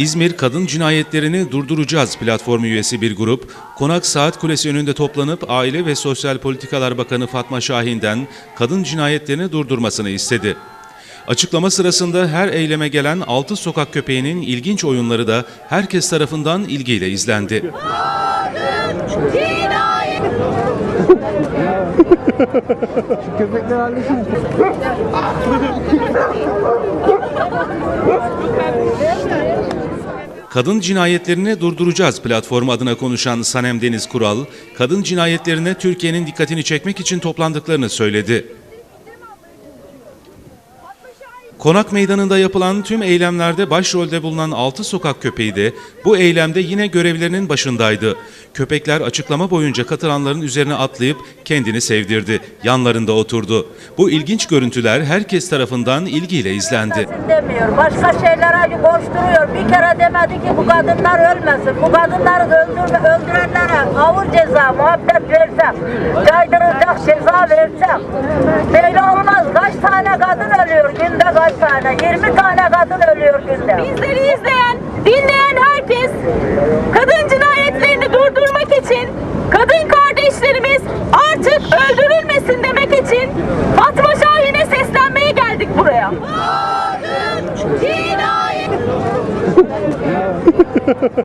İzmir Kadın Cinayetlerini Durduracağız platformu üyesi bir grup, Konak Saat Kulesi önünde toplanıp Aile ve Sosyal Politikalar Bakanı Fatma Şahin'den kadın cinayetlerini durdurmasını istedi. Açıklama sırasında her eyleme gelen 6 sokak köpeğinin ilginç oyunları da herkes tarafından ilgiyle izlendi. Köpekler halletsin. Kadın Cinayetlerini Durduracağız platformu adına konuşan Sanem Deniz Kural, kadın cinayetlerine Türkiye'nin dikkatini çekmek için toplandıklarını söyledi. Konak Meydanı'nda yapılan tüm eylemlerde başrolde bulunan 6 sokak köpeği de bu eylemde yine görevlerinin başındaydı. Köpekler açıklama boyunca katılanların üzerine atlayıp kendini sevdirdi. Yanlarında oturdu. Bu ilginç görüntüler herkes tarafından ilgiyle izlendi. demiyor. Başka şeylere koşturuyor. Bir kere demedi ki bu kadınlar ölmesin. Bu kadınları öldürme, öldürenlere ağır ceza, muhabbet versem, caydıracak ceza versem. Böyle olmaz. Kaç tane kadın ölüyor günde kaç tane? 20 tane kadın ölüyor günde. Bizleri izleyen, dinleyen herkes kadın cinayetlerini durdurmak için, kadın kardeşlerimiz artık öldürülmesin demek için Fatma Şahin'e seslenmeye geldik buraya. Kadın cinayet